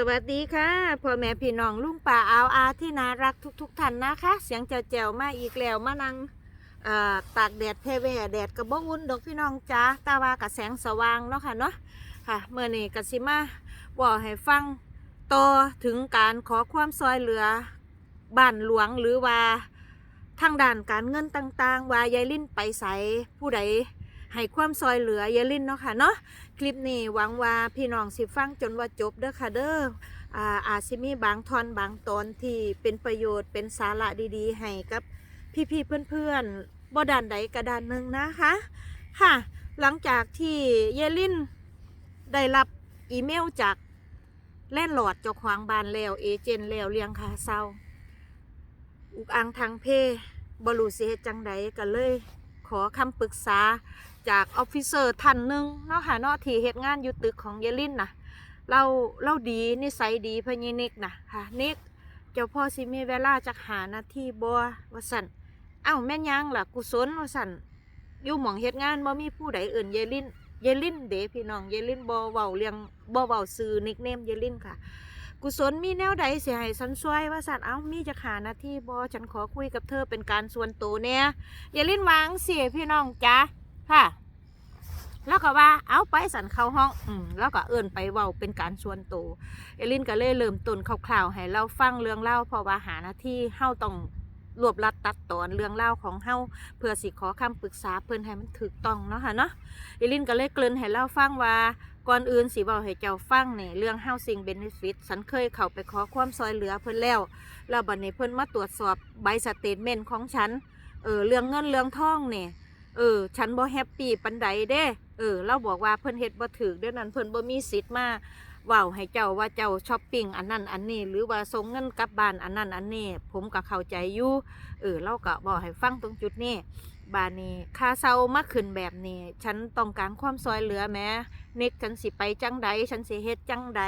สวัสดีค่ะพ่อแม่พี่น้องลุงป่าอาวอาที่น่ารักทุกๆท่านนะคะ เสียงแจ๋วๆมาอีกแล้วมานั่งตากแดดเพแว่แดดกระบอกอุ่นดอกพี่น้องจ้าตาวากับแสงสว่างเนาะค่ะเนาะค่ะเมื่อนี้กัสิมาบอกให้ฟังต่อถึงการขอความซอยเหลือบ้านหลวงหรือว่าทางด้านการเงินต่างๆ ว่ายายลิ้นไปใสผู้ใด ให้ความซอยเหลือยายลินเนาะค่ะเนาะคลิปนี้หวังว่าพี่น้องสิฟังจนว่าจบเด้อค่ะเด้ออาอาจสิมีบางทอนบางตอนที่เป็นประโยชน์เป็นสาระดีๆ ให้กับพี่ๆเพื่อนๆบ่ด้านใดกระดานหนึ่งนะคะค่ะ หลังจากที่เยลินได้รับอีเมลจากแล่นหลอดเจ้าของบานแล้วเอเจนแล้วเรียงคาเศร้า อุกอังทางเพบรูเฮ็ดจังใดก็เลย ขอคำปรึกษา จากออฟฟิเซอร์ท่านหนึ่งเนาะค่ะเนาะที่เฮ็ดงานอยู่ตึกของเยลินนะเราเราดีนิสัยดีพญินิกนะค่ะนิกเจ้าพ่อสิมีเวลาจักหานาที่บ่ว่าสั่นเอ้าแม่ยังล่ะกุศลวสันอยู่หม่องเฮ็ดงานบ่มีผู้ใดอื่นเยลินเยลินเดพี่น้องเยลินบ่เว้าเรียงบ่เว้าซื้อนิกเนมเยลินค่ะ กุศลมีแนวใดเสิให้ฉันช่วยว่าสันเอ้ามีจักหานาที่บ่ฉันขอคุยกับเธอเป็นการส่วนตัวเนี่ยเยลินวางเสียพี่น้องจ้าค่ะ แล้วก็ว่าเอาไปสันเข้าห้องอืมแล้วก็เอื่นไปเว้าเป็นการชวนตัวเอลินก็เลยเริ่มต้นคร่าวๆให้เราฟังเรื่องเล่าเพราะว่าหาหน้าที่เฮาต้องรวบรัดตัดตอนเรื่องเล่าของเฮาเพื่อสิขอคำปรึกษาเพิ่อนให้มันถูกต้องเนาะค่ะเนาะเอลินก็เลยเกริ่นให้เราฟังว่าก่อนอื่นสิเว้าให้เจ้าฟังนี่เรื่อง housing benefit ฉันเคยเข้าไปขอความซอยเหลือเพิ่นแล้วแล้วบัดนี้เพิ่นมาตรวจสอบใบสเตทเมนต์ของฉันเออเรื่องเงินเรื่องทองนี่เออฉันบ่แฮปปี้ปันใดเด้ เออเราบอกว่าเพิ่นเฮ็ดบ่ถูกเด้อนั้นเพิ่นบ่มีสิทธิ์มาว้าให้เจ้าว่าเจ้าช้อปปิ้งอันนั้นอันนี้ หรือว่าส่งเงินกลับบ้านอันนั้นอันนี้ ผมก็เข้าใจอยู่เออเราก็บอกให้ฟังตรงจุดนี้บานนี้ค่าเซามาขึ้นแบบนี้ ฉันต้องการความซอยเหลือแม้เน็กฉันสิไปจังใดฉันสิเฮ็ดจังใด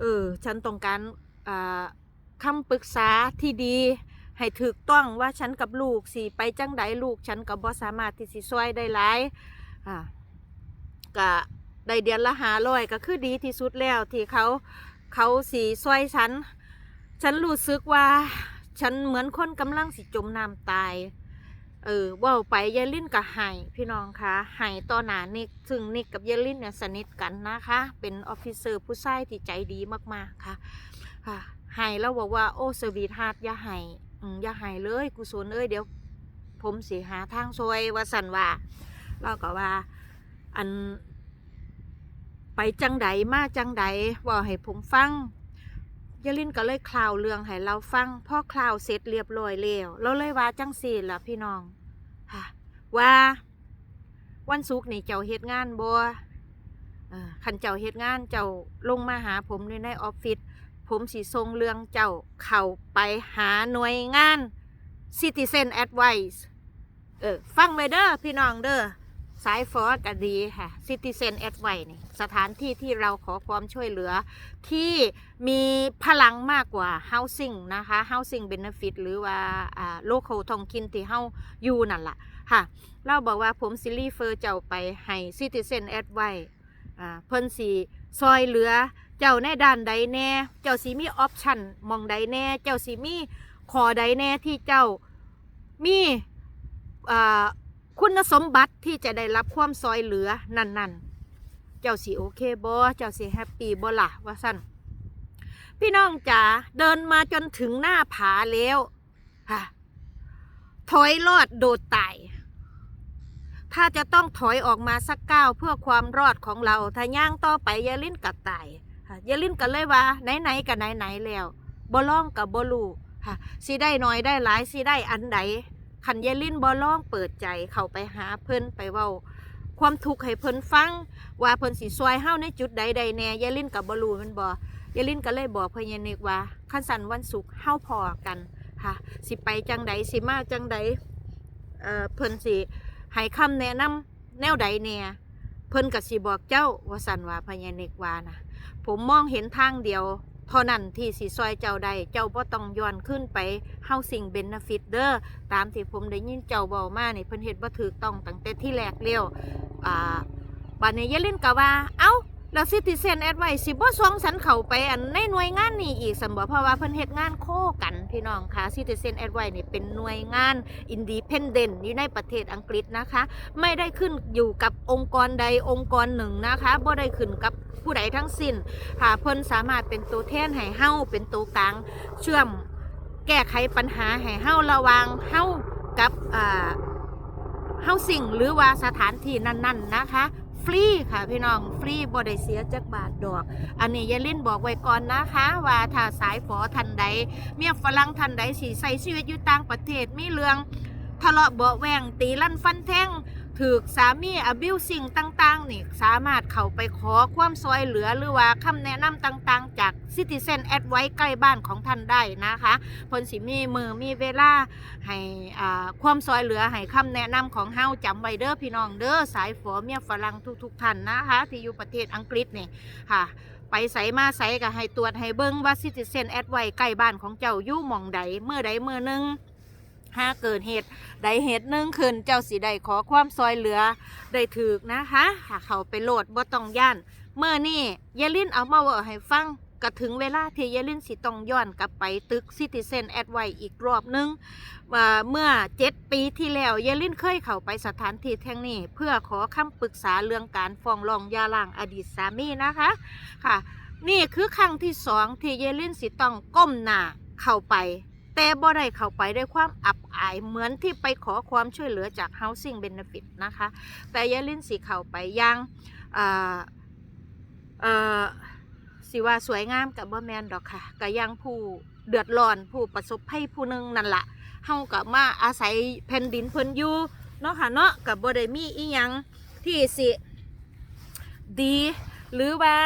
เออฉันต้องการอ่าคำปรึกษาที่ดีให้ถูกต้องว่าฉันกับลูกสิไปจังใดลูก ฉันกับบ่สามารถที่สิช่วยได้หลายอ่า ก็ได้เดือนละหาร้อยก็คือดีที่สุดแล้วที่เขาเขาสีช่วยฉัน ฉันรู้สึกว่าฉันเหมือนคนกำลังสิจมน้ำตาย เออว่าไปยายลินกับไห้พี่น้องคะไห้ต่อหน้านิกซึ่งนิกกับยายลินเนี่ยสนิทกันนะคะ เป็นออฟฟิเซอร์ผู้ชายที่ใจดีมากๆค่ะค่ะไห้แล้วบอกว่าโอ้สวีทฮาร์ดอย่าไห้อืมอย่าไห้เลยกุศลเอ้ยเดี๋ยว ผมสิหาทางช่วยว่าสันว่าเราก็ว่า อัน ไปจังใดมาจังใดว่าให้ผมฟังยาลินก็เลยคลาวเรื่องให้เราฟังพ่อคลาวเสร็จเรียบร้อยแล้วเราเลยว่าจังสี่ล่ะพี่น้องค่ะว่า วันศุกร์นี่เจ้าเฮ็ดงานบ่เออคันเจ้าเฮ็ดงานเจ้าลงมาหาผมในในออฟฟิศผมสิส่งเรื่องเจ้าเข้าไปหาหน่วยงาน Citizen Advice เออฟังไว้เด้อพี่น้องเด้อ สายฟอร์ก็ดีค่ะ Citizen Advice นี่สถานที่ที่เราขอความช่วยเหลือ ที่มีพลังมากกว่า Housing นะคะ Housing Benefit หรือว่าอ่า local ท้องถิ่นที่เฮาอยู่นั่นล่ะค่ะ เราบอกว่าผมสิรีเฟอร์เจ้าไปให้ Citizen Advice อ่าเพิ่นสิซอยเหลือ เจ้าในด้านใดแน่ เจ้าสิมีออปชันมองใดแน่ เจ้าสิมีขอใดแน่ที่เจ้ามีอ่า คุณสมบัติที่จะได้รับความซอยเหลือนั่นๆ เจ้าสิโอเคบ่เจ้าสิแฮปปี้บ่ล่ะว่าสั่นพี่น้องจ๋าเดินมาจนถึงหน้าผาแล้วค่ะถอยรอดโดดตายถ้าจะต้องถอยออกมาสักก้าวเพื่อความรอดของเรา ถ้าย่างต่อไปอยาลิ้นกัดตายค่ะอยาลิ้นกันเลยว่าไหนๆกับไหนๆแล้วบ่ล่องกับบลูค่ะสิได้น้อยได้หลายสิได้อันใด ขันอยาลิ้นบ่ล่องเปิดใจเข้าไปหาเพิ่นไปเว้า ความทุกข์ให้เพิ่นฟัง ว่าเพิ่นสิซอยเฮาในจุดใดใดแน่อยาลิ้นกับบ่ลูมันบ่อยาลิ้นก็เลยบอกพญานิกว่าคันสันวันศุกร์เฮาพอกันค่ะ สิไปจังใดสิมาจังใดเอ่อเพิ่นสิให้คำแนะนำแนวใดเนี่ยเพิ่นกับสิบอกเจ้าว่าสันว่าพญาเนกวานะผมมองเห็นทางเดียว เท่านั้นที่สิซอยเจ้าใดเจ้าบ่ต้องย้อนขึ้นไปเฮาสิ่งเบนฟิตเดอร์ตามที่ผมได้ยินเจ้าบอกมานี่เพิ่นเฮ็ดบ่ถูกต้องตั้งแต่ที่แรกเลี้ยวอ่าบัดนี้อย่าเล่นกะว่า เอ้า แล้วซิติเซนแอดไว้สิบ่สวงสันเข้าไปอันในหน่วยงานนี้อีกสันบ่เพราะว่าเพิ่นเฮ็ดงานโคกันพี่น้องค่ะซิติเซนแอดไว้นี่เป็นหน่วยงานอินดีเพนเดนต์อยู่ในประเทศอังกฤษนะคะ ไม่ได้ขึ้นอยู่กับองค์กรใดองค์กรหนึ่งนะคะบ่ได้ขึ้นกับผู้ใดทั้งสิ้นค่ะเพิ่นสามารถเป็นตัวแทนให้เฮาเป็นตัวกลางเชื่อมแก้ไขปัญหาให้เฮาระวางเฮากับอ่าเฮาสิ่งหรือว่าสถานที่นั้นๆนะคะ ฟรีค่ะพี่น้องฟรีบ่ได้เสียจักบาทดอก อันนี้ยายลินบอกไว้ก่อนนะคะ ว่าถ้าสายฝอทันใด เมียฝรั่งทันใดสีใส่ชีวิตอยู่ต่างประเทศมีเรื่องทะเลาะเบาแวงตีลั่นฟันแท่ง ถือสามีอบิวสิ่งต่างๆนี่สามารถเข้าไปขอความซอยเหลือหรือว่าคำแนะนำต่างๆ จาก Citizen a d ไว้ใกล้บ้านของท่านได้นะคะพนสิมีมือมีเวลาให้ความซอยเหลือให้คำแนะนำของเฮาจำไว้เด้อพี่น้องเด้อสายฝอเมียฝรั่งทุกๆท่านนะคะที่อยู่ประเทศอังกฤษนี่ค่ะไปใส่มาใส่ก็ให้ตรวจให้เบิ่งว่าซิติเซนแอดไว้ใกล้บ้านของเจ้าอยู่หม่องใดเมื่อใดเมื่อหนึง ถ้าเกิดเหตุใดเหตุหนึ่งขึ้น เจ้าสิได้ขอความซอยเหลือได้ถือนะคะถ้าเขาไปโหลดบ่ต้องย่านเมื่อนี่ยายลินเอามาเวอให้ฟังก็ถึงเวลาที่ยายลินสิต้องย้อนกลับไปตึกซิติเซนแอดไวอีกรอบหนึงว่าเมื่อเจ็ดปีที่แล้วเยลินเคยเข้าไปสถานที่แห่งนี้ เพื่อขอคำปรึกษาเรื่องการฟ้องร้องยาล้างอดีตสามีนะคะค่ะ นี่คือครั้งที่สองที่เยลินสิต้องก้มหน้าเข้าไป แต่บ่ได้เข้าไปด้วยความอับอายเหมือนที่ไปขอความช่วยเหลือจาก Housing Benefit นะคะ แต่เยลินสิเข้าไปยังอ่าเอ่อสิว่าสวยงามกับบ่แมนดอกค่ะก็ยังผู้เดือดร้อนผู้ประสบภัยผู้นึงนั่นละเฮากับมาอาศัยแผ่นดินเพิ่นอยู่เนาะค่ะเนาะกับบ่ได้มีอีหยังที่สิดี หรือว่า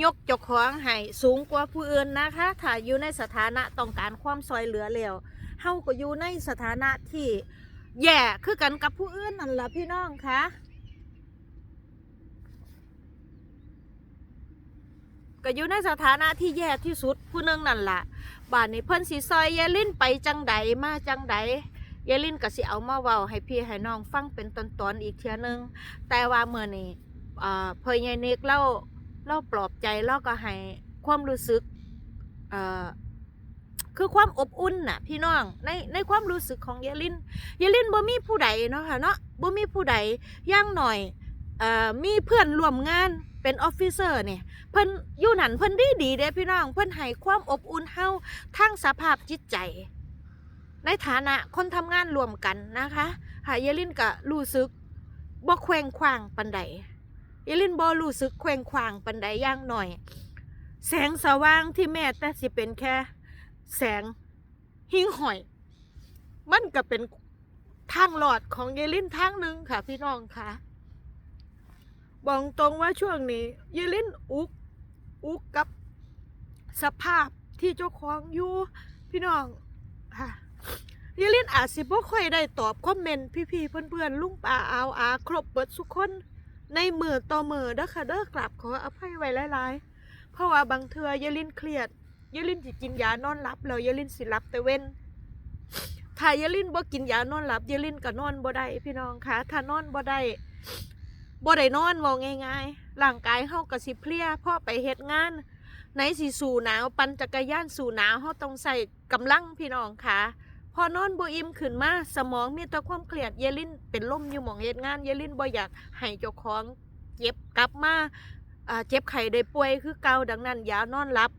ยกเจ้าของให้สูงกว่าผู้อื่นนะคะ ถ้าอยู่ในสถานะต้องการความซอยเหลือแล้วเฮาก็อยู่ในสถานะที่แย่คือกันกับผู้อื่นนั่นล่ะพี่น้องคะก็อยู่ในสถานะที่แย่ที่สุดผู้นึงนั่นล่ะบ้านนี้เพิ่นสิซอยยายลินไปจังใดมาจังใดยายลินก็สิเอามาเว้าให้พี่ให้น้องฟังเป็นตอนๆอีกเทื่อนึง แต่ว่าเมื่อนี้อ่เพิ่นยายเนกเล่า เล่าปลอบใจเล่าก็ให้ความรู้สึกเอ่อคือความอบอุ่นน่ะ พี่น้องในในความรู้สึกของยายลินยายลินบ่มีผู้ใดเนาะค่ะเนาะบ่มีผู้ใดย่างหน่อยเอ่อมีเพื่อนร่วมงานเป็นออฟฟิเซอร์เนี่ยเพิ่นอยู่นั่นเพิ่นดีดีเด้พี่น้องเพิ่นให้ความอบอุ่นเฮาทั้งสภาพจิตใจ ในฐานะคนทำงานรวมกันนะคะหายายลินก็รู้สึกบ่แขวงขวางปันใด ยายลินบ่รู้สึกแขวงขวางปันใดย่างหน่อย แสงสว่างที่แม่แต่สิเป็นแค่ แสงหิ้งหอย มันก็เป็นทางหลอดของยายลินทางหนึ่งค่ะ พี่น้องค่ะบอกตรงว่าช่วงนี้ยายลินอุกอุกกับสภาพที่เจ้าของอยู่พี่น้องค่ะยายลินอาจสิบ่ค่อยได้ตอบคอมเมนต์พี่ๆเพื่อนๆลุงป้าอาวอา ครบเบิดทุกคน ในมือต่อมือเด้อค่ะเด้อกลับขออภัยไว้หลายๆ เพราะว่าบางเทือยายลินเครียดยายลินสิกินยานอนหลับแล้วยายลินสิหลับแต่เว้นถ้ายายลินบ่กินยานอนหลับยายลินก็นอนบ่ได้พี่น้องคะถ้านอนบ่ได้บ่ได้นอนว้าง่ายๆร่างกายเฮาก็สิเพลียเพราะไปเฮ็ดงานไหนสิสู่หนาว ปั่นจักรยานสู่หนาวเฮาต้องใส่กำลังพี่น้องค่ะ พอนอนบ่อิ่มขึ้นมาสมองมีแต่ความเครียดเยลินเป็นลมอยู่หมองเฮ็ดงานเยลินบ่อยากให้เจ้าของเจ็บกลับมาอ่าเจ็บไข้ได้ป่วยคือเก่าดังนั้นอย่านอนหลับ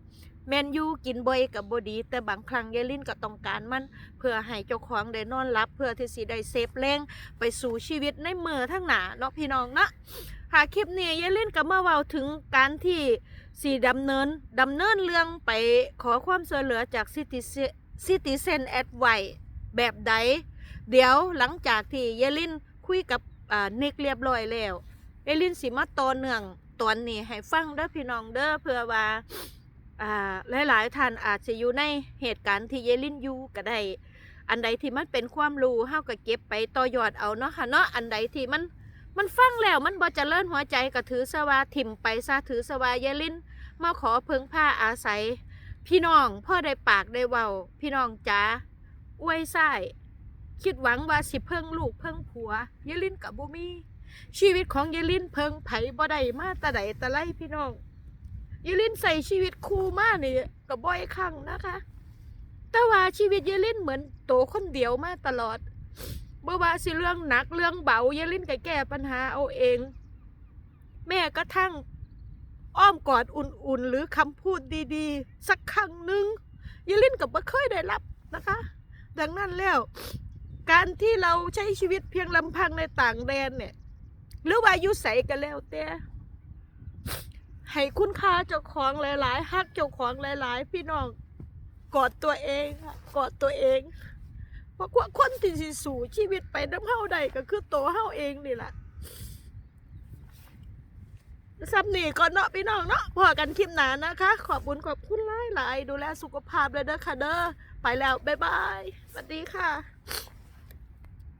แมนยูกินบ่อยกับบ่ดี แต่บางครั้งเยลินก็ต้องการมัน เพื่อให้เจ้าของได้นอนหลับ เพื่อที่สิได้เซฟแรงไปสู่ชีวิตในมือทั้งหนาเนาะพี่น้องเนาะหาคลิปนี้เยลินก็มาเว้าถึงการที่สีดำเนินดำเนินเรื่องไปขอความช่วยเหลือจากซิติ ซิติเซนแอดไวแบบใด เดี๋ยวหลังจากที่เยลินคุยกับนิกเรียบร้อยแล้วเยลินสิมาต่อเนื่องตอนนี้ให้ฟังเด้อพี่น้องเด้อเพื่อว่าหลายๆท่านอาจจะอยู่ในเหตุการณ์ที่เยลินอยู่ก็ได้อันใดที่มันเป็นความรู้เฮาก็เก็บไปต่อยอดเอาเนาะค่ะเนาะอันใดที่มันมันฟังแล้วมันบ่เจริญหัวใจก็ถือสวาถิ่มไปซะถือสวาเยลินมาขอเพิ่งผ้าอาศัย พี่น้องพ่อได้ปากได้เว้า พี่น้องจ๋าอวยไส้คิดหวังว่าสิเพิ่งลูกเพิ่งผัวยายลินกับบ่มี ชีวิตของยายลินเพิ่งไผบ่ได้มาแต่ใดแต่ไรพี่น้องยายลินใส่ชีวิตคู่มานี่ก็บ่อยครั้งนะคะ แต่ว่าชีวิตยายลินเหมือนโตคนเดียวมาตลอดบ่ว่าสิเรื่องหนักเรื่องเบายายลินก็แก้ปัญหาเอาเอง แม่ก็ทั่ง อ้อมกอดอุ่นๆ หรือคำพูดดีๆ สักครั้งหนึ่งยายลินก็บ่เคยได้รับนะคะ ดังนั้นแล้วการที่เราใช้ชีวิตเพียงลำพังในต่างแดนเนี่ย หรือว่าอยู่ใสกันแล้วแต่ให้คุณค่าเจ้าของหลายๆฮักเจ้าของหลาย ๆ พี่น้องกอดตัวเองกอดตัวเอง เพราะว่าคนที่สิสู่ชีวิตไปน้ำเฮาใดก็คือตัวเฮาเองนี่แหละ ซับหนีก่อนเนาะพี่น้องเนาะพอกันคลิปหนานะคะ ขอบคุณขอบคุณหลายๆดูแลสุขภาพเลยเด้อค่ะเด้อไปแล้วบ๊ายบายสวัสดีค่ะ